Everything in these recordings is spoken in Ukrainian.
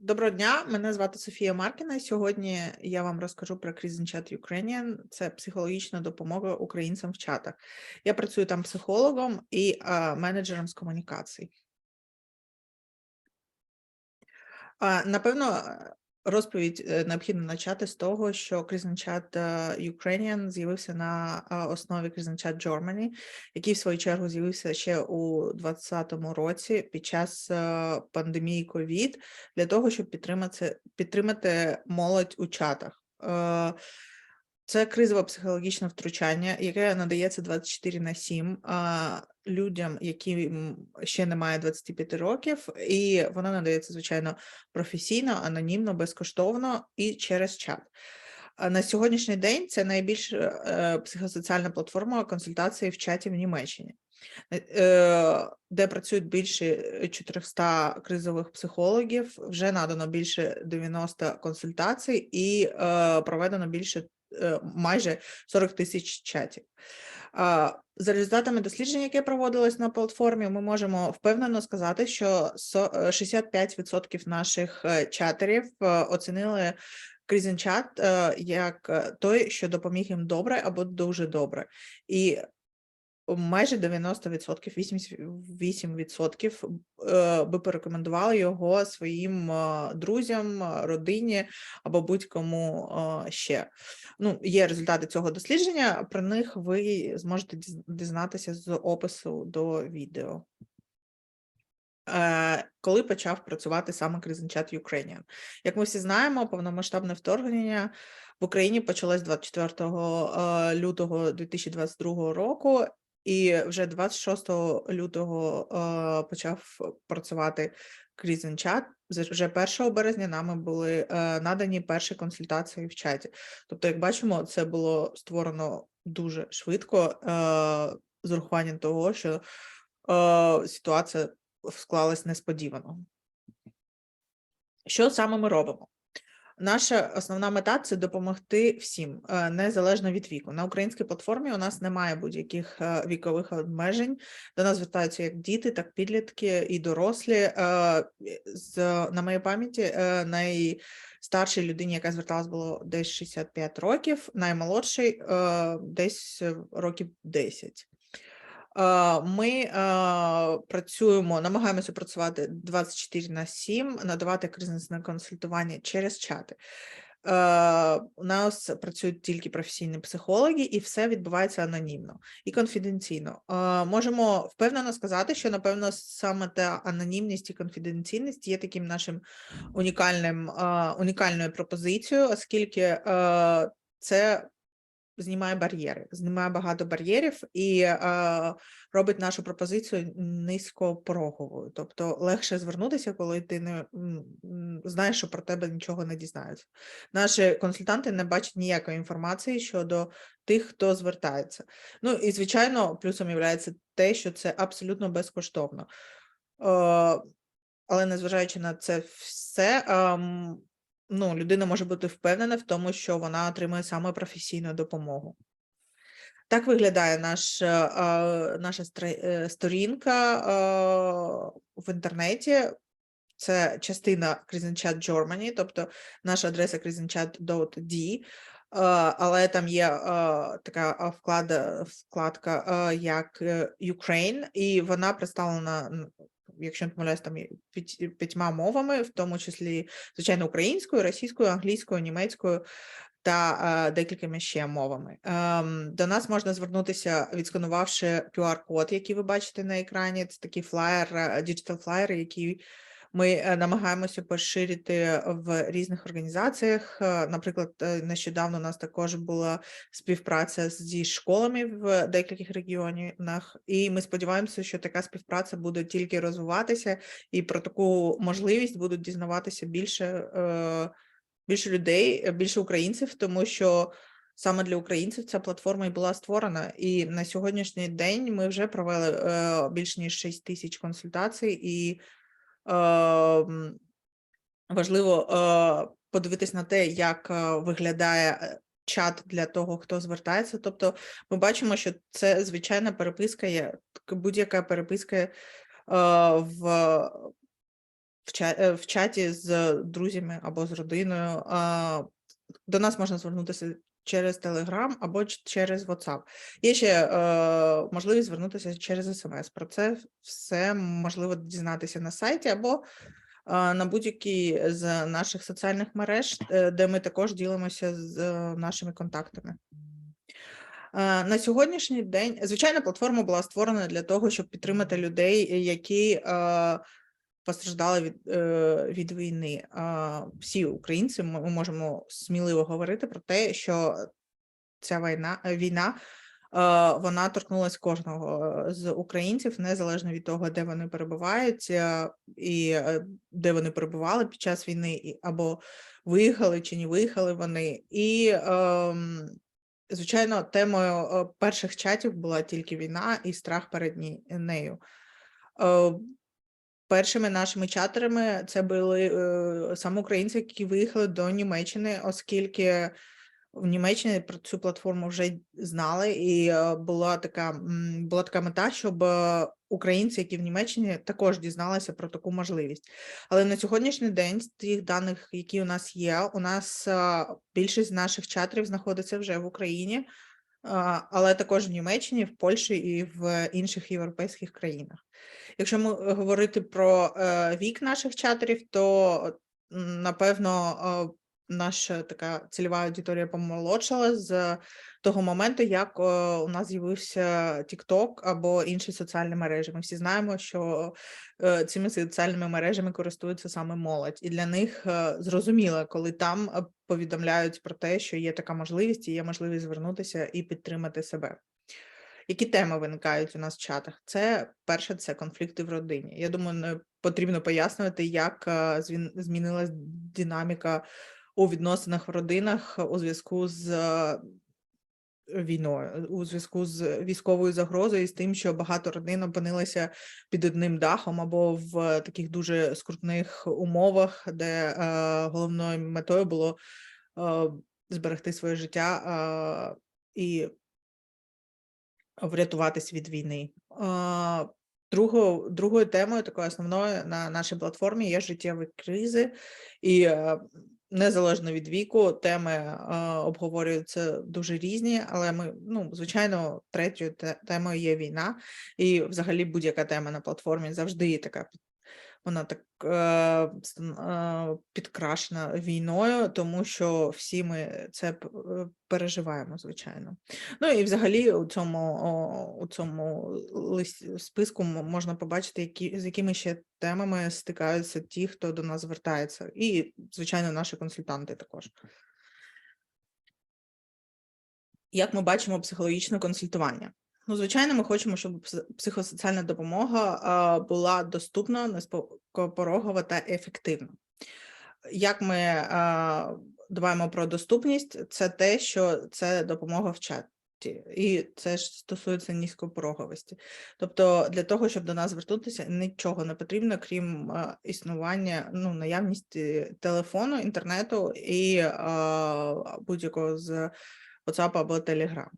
Доброго дня, мене звати Софія Маркіна. Сьогодні я вам розкажу про Chat Ukrainian. Це психологічна допомога українцям в чатах. Я працюю там психологом і менеджером з комунікацій. Напевно, розповідь е, необхідно почати з того, що Chat Ukrainian з'явився на основі Chat Germany, який в свою чергу з'явився ще у 2020 році під час е, пандемії COVID для того, щоб підтримати, підтримати молодь у чатах. Е, Це кризове психологічне втручання, яке надається 24 на 7 а, людям, які ще не мають 25 років, і воно надається, звичайно, професійно, анонімно, безкоштовно і через чат. На сьогоднішній день це найбільш е, психосоціальна платформа консультації в чаті в Німеччині, е, де працюють більше 400 кризових психологів, вже надано більше 90 консультацій і е, проведено більше е, майже 40 тисяч чатів. За результатами досліджень, яке проводилось на платформі, ми можемо впевнено сказати, що со- е, 65% наших е, чатерів е, оцінили е, як е, той, що допоміг їм добре або дуже добре. І майже 90%, 88% е, би порекомендували його своїм е, друзям, е, родині або будь-кому ще. Ну, є результати цього дослідження. Про них ви зможете дізнатися з опису до відео. Коли почав працювати саме Chat Ukrainian? Як ми всі знаємо, повномасштабне вторгнення в Україні почалось 24 е, лютого 2022 року, і вже 26 лютого е, почав працювати Chat. Вже 1 березня нами були е, надані перші консультації в чаті. Тобто, як бачимо, це було створено дуже швидко е, з урахуванням того, що е, ситуація склалась несподівано. Що саме ми робимо? Наша основна мета це допомогти всім, е, незалежно від віку. На українській платформі у нас немає будь-яких е, вікових обмежень. До нас звертаються як діти, так підлітки і дорослі. Е, З на моїй пам'яті найстаршій людині, яка зверталась, було десь 65 років, наймолодший десь років 10. Е, Ми е, працюємо, намагаємося працювати 24 на 7, надавати кризисне консультування через чати. Е, У нас працюють тільки професійні психологи, і все відбувається анонімно і конфіденційно. Можемо впевнено сказати, що напевно саме та анонімність і конфіденційність є таким нашим унікальним унікальною пропозицією, оскільки це знімає бар'єри, знімає багато бар'єрів і е, робить нашу пропозицію низькопороговою. Тобто легше звернутися, коли ти не знаєш, що про тебе нічого не дізнаються. Наші консультанти не бачать ніякої інформації щодо тих, хто звертається. Ну і звичайно, плюсом є те, що це абсолютно безкоштовно. Е, але незважаючи на це все, ем, ну, людина може бути впевнена в тому, що вона отримує саме професійну допомогу. Так виглядає наш, е, наша е, сторінка е, в інтернеті. Це частина Chat Germany, тобто наша адреса krisenchat.d, е, але там є така вклада, вкладка як Ukraine, і вона представлена, якщо не помиляюсь, там п'ятьма мовами, в тому числі, звичайно, українською, російською, англійською, німецькою та е, декількома ще мовами. Ем, До нас можна звернутися, відсканувавши QR-код, який ви бачите на екрані. Це такий флаєр, е, діджитал флаєр, який ми е, намагаємося поширити в різних організаціях. Е, Наприклад, нещодавно у нас також була співпраця зі школами в декількох регіонах, і ми сподіваємося, що така співпраця буде тільки розвиватися, і про таку можливість будуть дізнаватися більше, е, більше людей, більше українців, тому що. Саме для українців ця платформа і була створена, і на сьогоднішній день ми вже провели е, більш ніж 6 тисяч консультацій, і важливо е, подивитись на те, як е, виглядає е, чат для того, хто звертається. Тобто, ми бачимо, що це звичайна переписка, є будь-яка переписка в в, ча- в чаті з друзями або з родиною. До нас можна звернутися через Telegram або через WhatsApp. Є ще е, можливість звернутися через СМС. Про це все можливо дізнатися на сайті або е, на будь-якій з наших соціальних мереж, е, де ми також ділимося з е, нашими контактами. Е, На сьогоднішній день, звичайно, платформа була створена для того, щоб підтримати людей, які е, постраждали від, е, від війни. Е, Всі українці ми можемо сміливо говорити про те, що ця війна, війна е, вона торкнулася кожного е, з українців, незалежно від того, де вони перебувають, е, і е, де вони перебували під час війни, або виїхали чи не виїхали вони. І ем, звичайно, темою е, перших чатів була тільки війна і страх перед нею. Першими нашими чатерами це були е, саме українці, які виїхали до Німеччини, оскільки в Німеччині про цю платформу вже знали, і е, була така була така мета, щоб е, українці, які в Німеччині, також дізналися про таку можливість. Але на сьогоднішній день, з тих даних, які у нас є, у нас е, більшість наших чатерів знаходиться вже в Україні, але також в Німеччині, в Польщі і в інших європейських країнах. Якщо ми е, говорити про е, вік наших чатерів, то напевно е, наша така цільова аудиторія помолодшала з того моменту, як е, у нас з'явився TikTok або інші соціальні мережі. Ми всі знаємо, що е, цими соціальними мережами користується саме молодь, і для них е, зрозуміло, коли там повідомляють про те, що є така можливість, і є можливість звернутися і підтримати себе. Які теми виникають у нас в чатах? Це перше, це конфлікти в родині. Я думаю, не потрібно пояснювати, як змінилась динаміка у відносинах в родинах у зв'язку з війною, у зв'язку з військовою загрозою і з тим, що багато родин опинилися під одним дахом або в таких дуже скрутних умовах, де е, головною метою було е, зберегти своє життя е, і врятуватись від війни. А, Другою, другою темою, такою основною на нашій платформі є життєві кризи, і е, незалежно від віку, теми е, обговорюються дуже різні, але ми, ну, звичайно, третьою темою є війна, і взагалі будь-яка тема на платформі завжди є така вона так е, е, підкрашена війною, тому що всі ми це е, переживаємо, звичайно. Ну і взагалі у цьому, у цьому листі списку можна побачити, які, з якими ще темами стикаються ті, хто до нас звертається, і, звичайно, наші консультанти також. Як ми бачимо психологічне консультування? Ну, звичайно, ми хочемо, щоб психосоціальна допомога була доступна, низькопорогова та ефективна. Як ми дбаємо про доступність, це те, що це допомога в чаті. І це ж стосується низькопороговості. Тобто, для того, щоб до нас звернутися, нічого не потрібно, крім існування, ну, наявності телефону, інтернету і будь-якого з WhatsApp або Telegram.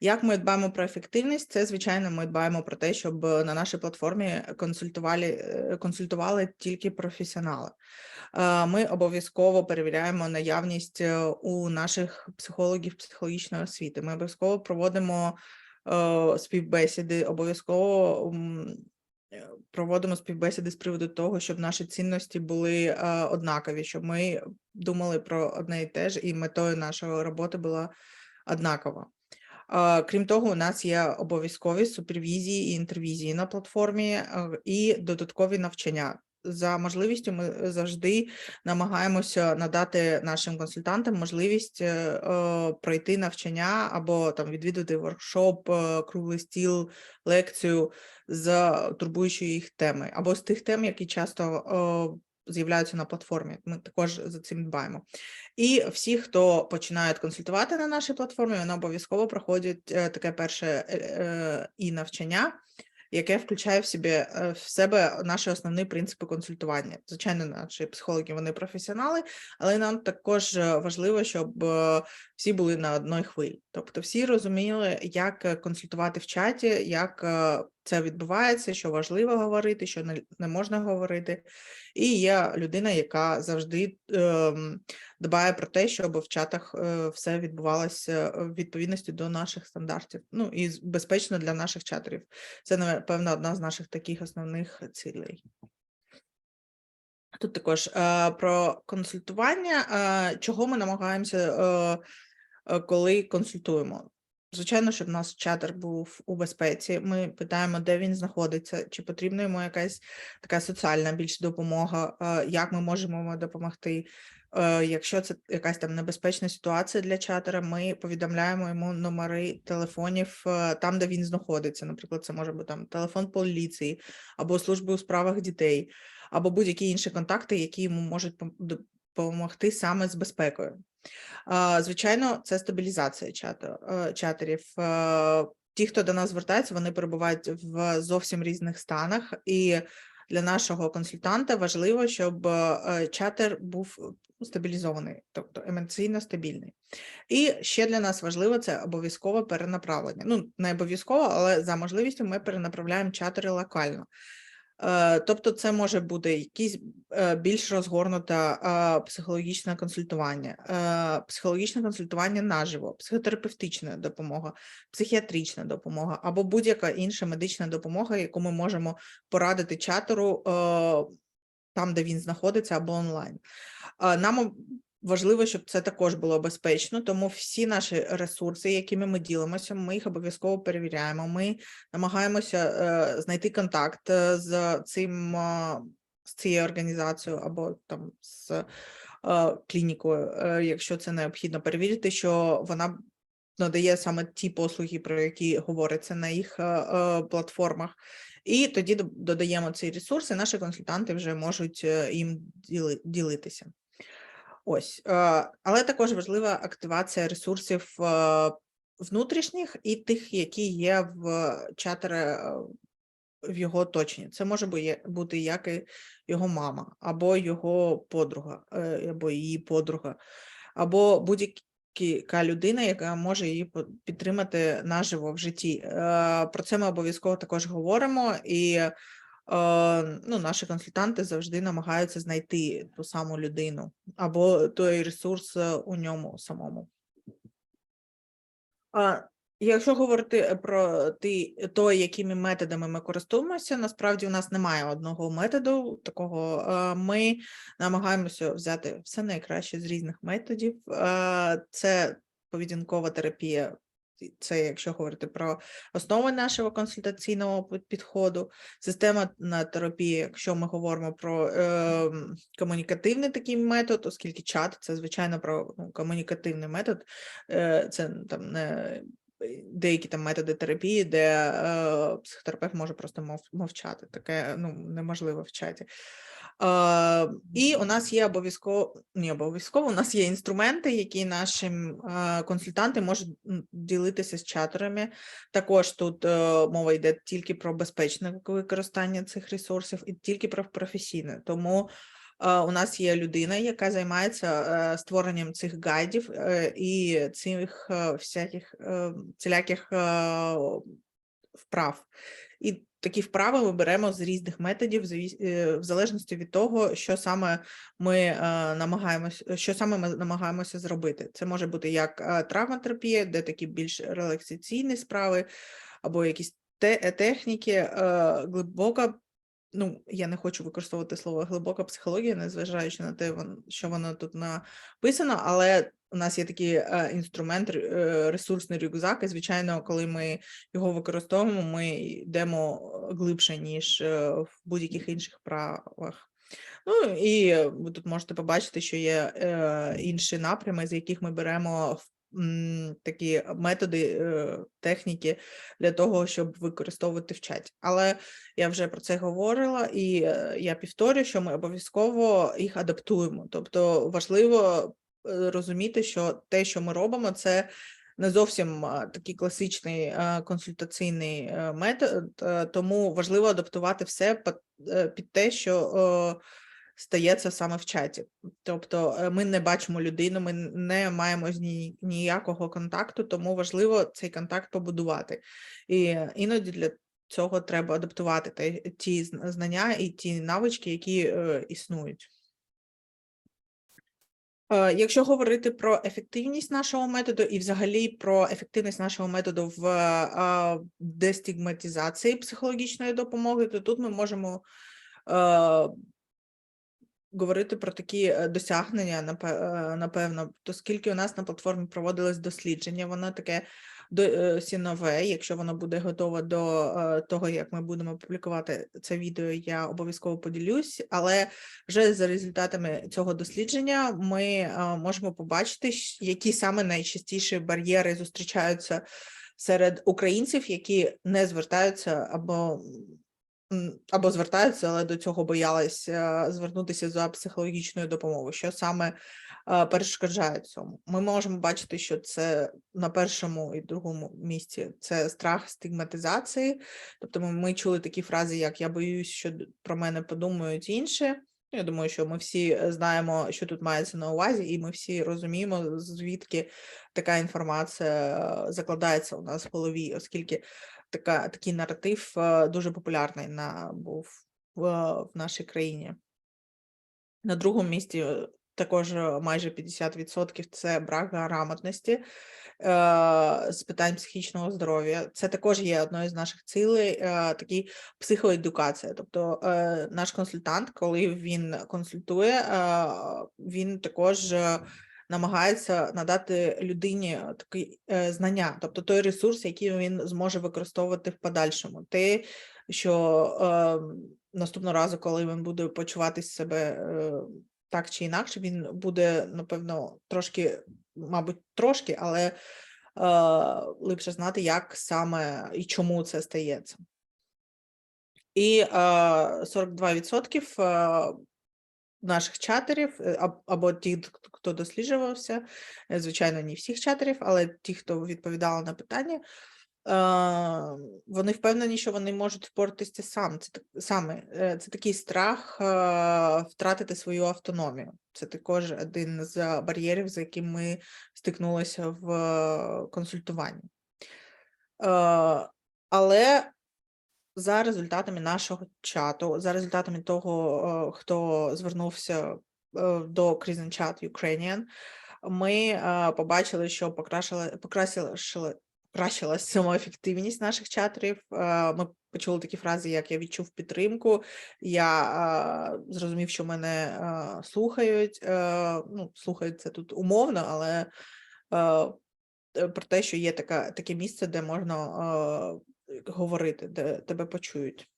Як ми дбаємо про ефективність? Це звичайно, ми дбаємо про те, щоб е, на нашій платформі консультували, е, консультували тільки професіонали. Е, Ми обов'язково перевіряємо наявність у наших психологів психологічної освіти. Ми обов'язково проводимо співбесіди, обов'язково проводимо співбесіди з приводу того, щоб наші цінності були однакові, щоб ми думали про одне і те ж, і метою нашої роботи була однакова. Крім того, у нас є обов'язкові супервізії і інтервізії на платформі е, і додаткові навчання. За можливістю ми завжди намагаємося надати нашим консультантам можливість е, е, пройти навчання або там відвідати воркшоп, е, круглий стіл, лекцію з турбуючої їх теми, або з тих тем, які часто е, з'являються на платформі. Ми також за цим дбаємо. І всі, хто починають консультувати на нашій платформі, вони обов'язково проходять е, таке перше е, е, і навчання, яке включає в собі е, в себе наші основні принципи консультування. Звичайно, наші психологи вони професіонали, але нам також важливо, щоб всі були на одній хвилі. Тобто, всі розуміли, як консультувати в чаті, як це відбувається, що важливо говорити, що не, можна говорити. І є людина, яка завжди ем, дбає про те, щоб в чатах е, все відбувалося в відповідності до наших стандартів. Ну і безпечно для наших чатерів. Це, напевно, одна з наших таких основних цілей. Тут також е, про консультування. Е, чого ми намагаємося, е, е, коли консультуємо? Звичайно, щоб наш чатер був у безпеці. Ми питаємо, де він знаходиться, чи потрібна йому якась така соціальна більш допомога, е, як ми можемо йому допомогти. Е, Якщо це якась там небезпечна ситуація для чатера, ми повідомляємо йому номери телефонів е, там, де він знаходиться. Наприклад, це може бути там телефон поліції або служби у справах дітей, або будь-які інші контакти, які йому можуть допомогти саме з безпекою. Звичайно, це стабілізація е, чатерів. Е, Ті, хто до нас звертаються, вони перебувають в зовсім різних станах, і для нашого консультанта важливо, щоб е, чатер був стабілізований, тобто емоційно стабільний. І ще для нас важливо це обов'язкове перенаправлення. Ну, не обов'язково, але за можливістю ми перенаправляємо чатери локально. Е, Тобто, це може бути якісь е, більш розгорнуте психологічне консультування, е, психологічне консультування наживо, психотерапевтична допомога, психіатрична допомога або будь-яка інша медична допомога, яку ми можемо порадити чатеру там, де він знаходиться, або онлайн. Нам важливо, щоб це також було безпечно, тому всі наші ресурси, якими ми ділимося, ми їх обов'язково перевіряємо. Ми намагаємося е, знайти контакт е, з цим е, з цією організацією або там з клінікою, якщо це необхідно, перевірити, що вона надає саме ті послуги, про які говориться на їх платформах. І тоді додаємо цей ресурс, і наші консультанти вже можуть їм ділитися. Ось, е, але також важлива активація ресурсів е, внутрішніх і тих, які є в чатера е, в його оточенні. Це може бути як і його мама, або його подруга, або її подруга, або будь-яка людина, яка може її підтримати наживо в житті. Про це ми обов'язково також говоримо і. Е, Ну, наші консультанти завжди намагаються знайти ту саму людину або той ресурс е, у ньому самому. Якщо говорити про ті, то, якими методами ми користуємося, насправді у нас немає одного методу такого. Е, Ми намагаємося взяти все найкраще з різних методів. Це поведінкова терапія. Це якщо говорити про основи нашого консультаційного підходу, система на терапія, якщо ми говоримо про е, комунікативний такий метод, оскільки чат це звичайно про ну, комунікативний метод, е, це там не е, деякі там методи терапії, де е, психотерапевт може просто мов, мовчати. Таке ну, неможливо в чаті. Е, і у нас є обов'язково, не обов'язково, у нас є інструменти, які наші е, консультанти можуть ділитися з чатерами. Також тут е, мова йде тільки про безпечне використання цих ресурсів і тільки про професійне. Тому е, у нас є людина, яка займається е, створенням цих гайдів е, і цих е, всяких е, всіляких е, вправ. І такі вправи ми беремо з різних методів, е, в залежності від того, що саме ми е, намагаємося, що саме ми намагаємося зробити. Це може бути як е, травматерапія, де такі більш релаксаційні справи, або якісь те- е, техніки, е, глибока. Ну, я не хочу використовувати слово глибока психологія, незважаючи на те, що воно тут написано, але у нас є такий е, інструмент, е, ресурсний рюкзак, і звичайно, коли ми його використовуємо, ми йдемо глибше, ніж е, в будь-яких інших правах. Ну і ви тут можете побачити, що є інші напрями, з яких ми беремо такі методи, техніки для того, щоб використовувати в чаті. Але я вже про це говорила, і я повторюю, що ми обов'язково їх адаптуємо. Тобто важливо розуміти, що те, що ми робимо, це не зовсім такий класичний е, консультаційний е, метод, е, тому важливо адаптувати все під, е, те, що е, стається саме в чаті. Тобто е, ми не бачимо людину, ми не маємо з ній ніякого контакту, тому важливо цей контакт побудувати. І іноді для цього треба адаптувати ті знання і ті навички, які е, існують. Е, Якщо говорити про ефективність нашого методу і взагалі про ефективність нашого методу в е, дестигматизації психологічної допомоги, то тут ми можемо е, говорити про такі досягнення, напе- напевно, то скільки у нас на платформі проводилось дослідження, воно таке до е, сі нове. Якщо воно буде готове до е, того, як ми будемо публікувати це відео, я обов'язково поділюсь. Але вже за результатами цього дослідження ми е, можемо побачити, які саме найчастіші бар'єри зустрічаються серед українців, які не звертаються або або звертаються, але до цього боялись е, звернутися за психологічною допомогою. Що саме перешкоджає цьому? Ми можемо бачити, що це на першому і другому місці це страх стигматизації. Тобто ми, чули такі фрази, як я боюсь, що про мене подумають інші. Я думаю, що ми всі е, знаємо, що тут мається на увазі, і ми всі розуміємо, звідки така інформація е, закладається у нас в голові, оскільки така, такий наратив е, дуже популярний на, був в, в нашій країні. На другому місці також майже 50% це брак грамотності з питань психічного здоров'я. Це також є одною з наших цілей, такий психоедукація. Тобто е, наш консультант, коли він консультує, він також. е, Намагається надати людині такі е, знання, тобто той ресурс, який він зможе використовувати в подальшому. Те, що е, наступного разу, коли він буде почувати себе так чи інакше, він буде, напевно, трошки, мабуть, трошки, але е, липше знати, як саме і чому це стається. І е, 42% е, наших чатерів, е, або ті, хто досліджувався, е, звичайно, не всіх чатерів, але ті, хто відповідали на питання, вони впевнені, що вони можуть впоратися сам. Це саме е, це такий страх е, втратити свою автономію. Це також один з бар'єрів, з яким ми стикнулися в е, консультуванні. Е, Але за результатами нашого чату, за результатами того, е, хто звернувся е, до Crimson Chat Ukrainian, ми е, побачили, що покращила, покращила, самоефективність наших чатерів. Е, Ми почули такі фрази, як я відчув підтримку, я е, зрозумів, що мене е, слухають. Ну, слухають це тут умовно, але про те, що є така, таке місце, де можна говорити, де тебе почують.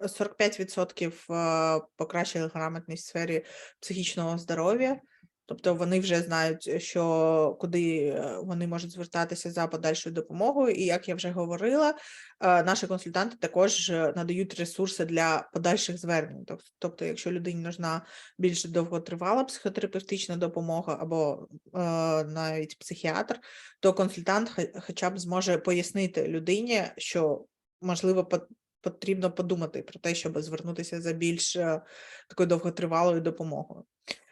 45% е, покращили грамотність в сфері психічного здоров'я, тобто вони вже знають, що куди е, вони можуть звертатися за подальшою допомогою. І як я вже говорила, е, наші консультанти також е, надають ресурси для подальших звернень. Тобто, якщо людині нужна більш довготривала психотерапевтична допомога або е, навіть психіатр, то консультант хо- хоча б зможе пояснити людині, що можливо пот- потрібно подумати про те, щоб звернутися за більш е, такою довготривалою допомогою.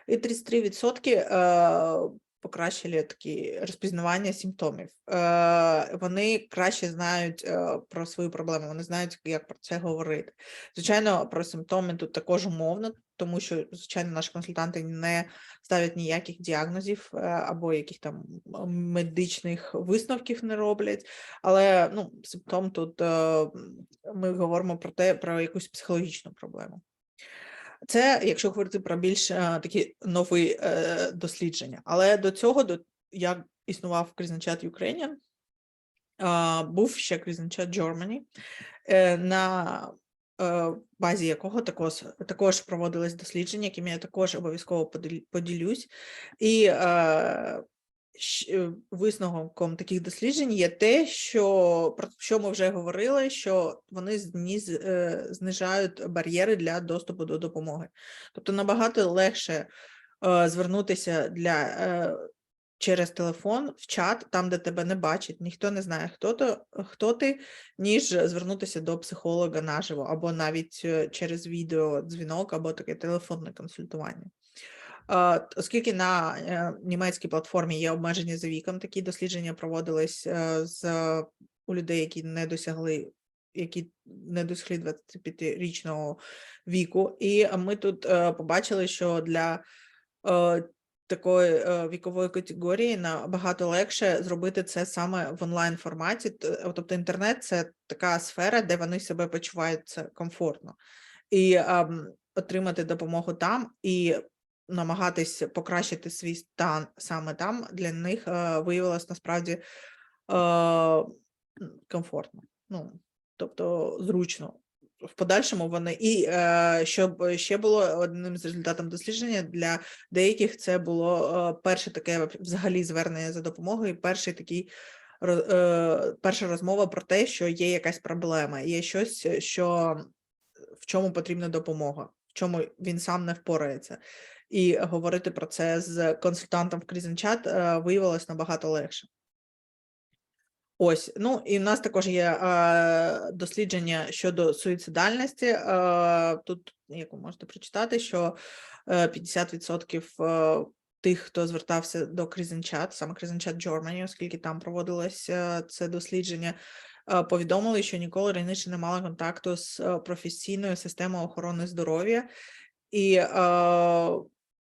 І 33% е, покращили такі розпізнавання симптомів. Е, вони краще знають е, про свою проблему, вони знають, як про це говорити. Звичайно, про симптоми тут також умовно, тому що, звичайно, наші консультанти не ставлять ніяких діагнозів е, або яких там медичних висновків не роблять. Але ну, симптом тут ми говоримо про те, про якусь психологічну проблему. Це якщо говорити про більш е, такі нові е, дослідження. Але до цього, до як існував Chat Ukrainian, е, був ще Chat Germany, е, на е, базі якого також, також проводились дослідження, яким я також обов'язково поділюсь. І е, висновком таких досліджень є те, що про що ми вже говорили, що вони е, знижають бар'єри для доступу до допомоги. Тобто набагато легше е, звернутися для е, через телефон в чат, там, де тебе не бачить, ніхто не знає, хто то хто ти, ніж звернутися до психолога наживо, або навіть е, через відеодзвінок, або таке телефонне консультування. Оскільки на е, німецькій платформі є обмеження за віком, такі дослідження проводились е, з у людей, які не досягли які не досягли 25-річного віку. І ми тут е, побачили, що для такої вікової категорії набагато легше зробити це саме в онлайн форматі. Тобто інтернет це така сфера, де вони себе почувають це комфортно. І ем, отримати допомогу там і намагатись покращити свій стан саме там для них е, виявилось насправді е, комфортно. Ну, тобто зручно. В подальшому вони і е, щоб ще було одним з результатів дослідження для деяких це було перше таке взагалі звернення за допомогою, перший такий перша розмова про те, що є якась проблема, є щось, що в чому потрібна допомога, в чому він сам не впорається. І говорити про це з консультантом в Крізенчат е, виявилось набагато легше. Ось, ну і в нас також є е, дослідження щодо суїцидальності. Е, тут, як ви можете прочитати, що е, 50% е, тих, хто звертався до Крізенчат, саме Крізенчат Germany, оскільки там проводилося це дослідження, е, повідомили, що ніколи раніше не мали контакту з е, професійною системою охорони здоров'я. І е,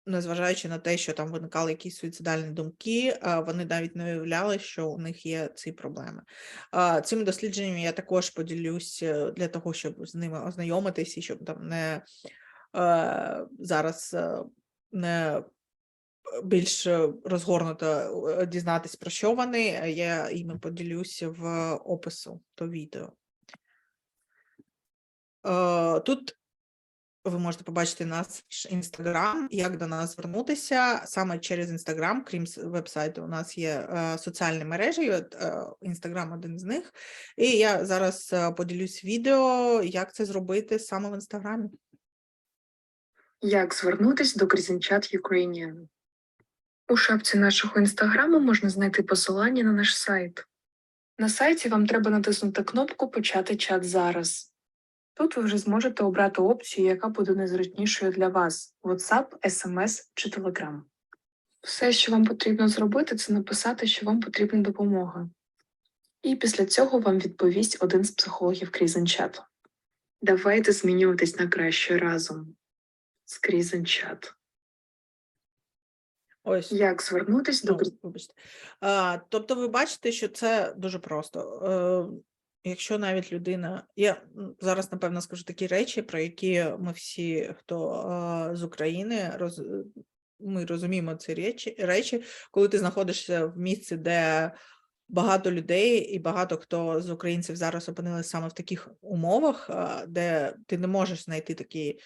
незважаючи на те, що там виникали якісь суїцидальні думки, вони навіть не уявляли, що у них є ці проблеми. Цими дослідженнями я також поділюсь е, для того, щоб з ними ознайомитись і щоб там не е, зараз е, не більш розгорнуто дізнатись про що вони. Я іми поділюсь в опису до відео. Тут ви можете побачити наш інстаграм, як до нас звернутися саме через інстаграм, крім вебсайту. У нас є е, соціальні мережі, і от е, інстаграм один з них. І я зараз е, поділюсь відео, як це зробити саме в інстаграмі. Як звернутись до Крізенчат Ukrainian? У шапці нашого інстаграму можна знайти посилання на наш сайт. На сайті вам треба натиснути кнопку Почати чат зараз. Тут ви вже зможете обрати опцію, яка буде найзручнішою для вас WhatsApp, SMS чи Telegram. Все, що вам потрібно зробити, це написати, що вам потрібна допомога. І після цього вам відповість один з психологів Крізенчат. Давайте змінюватись на краще разом. Скрізенчат. Ось. Як звернутись до Ну, вибачте. А, тобто, ви бачите, що це дуже просто. Е, якщо навіть людина, я зараз напевно скажу такі речі, про які ми всі, хто е, з України, роз, ми розуміємо ці речі, речі, коли ти знаходишся в місці, де багато людей і багато хто з українців зараз опинилися саме в таких умовах, е, де ти не можеш знайти такі.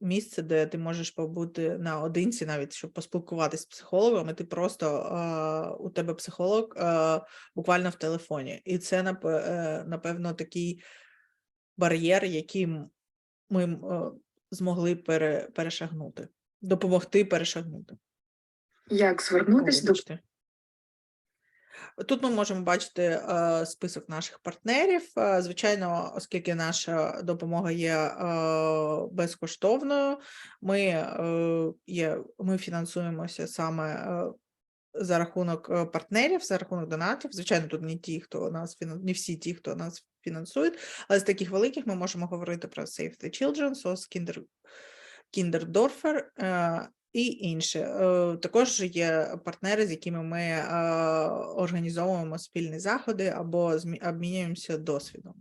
Місце, де ти можеш побути наодинці, навіть щоб поспілкуватися з психологом, і ти просто е, у тебе психолог е, буквально в телефоні. І це е, напевно такий бар'єр, який ми е, змогли пере, перешагнути, допомогти перешагнути. Як О, звернутись до. Тут ми можемо бачити е, список наших партнерів. Е, звичайно, оскільки наша допомога є е, безкоштовною, ми, є, ми фінансуємося саме за рахунок партнерів, за рахунок донатів. Звичайно, тут не ті, хто нас не всі ті, хто нас фінансують, але з таких великих ми можемо говорити про Save the Children, SOS Kinder, Kinderdorfer, і інше. Також є партнери, з якими ми е, організовуємо спільні заходи або обмінюємося досвідом.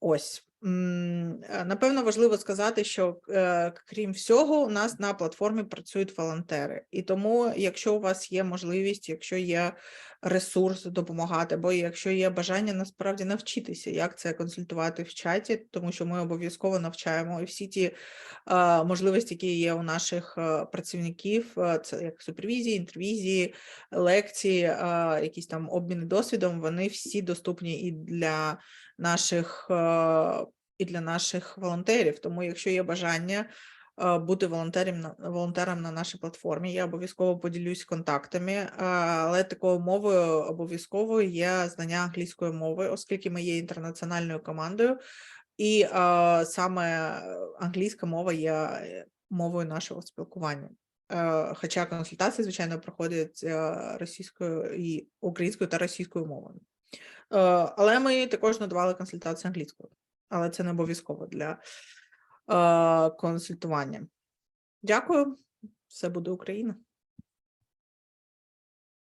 Ось. Е, Напевно, важливо сказати, що е, крім всього, у нас на платформі працюють волонтери. І тому, якщо у вас є можливість, якщо є ресурс допомагати, або якщо є бажання насправді навчитися, як це консультувати в чаті, тому що ми обов'язково навчаємо і всі ті е, можливості, які є у наших працівників, це як супервізії, інтервізії, лекції, якісь там обміни досвідом, вони всі доступні і для наших і для наших волонтерів. Тому, якщо є бажання бути волонтером на волонтером на нашій платформі, я обов'язково поділюсь контактами, але такою мовою обов'язково є знання англійської мови, оскільки ми є інтернаціональною командою, і саме англійська мова є мовою нашого спілкування. Е, Хоча консультації, звичайно, проходять е, російською і українською та російською мовами. Е, Але ми також надавали консультації англійською, але це не обов'язково для е, консультування. Дякую. Все буде Україна.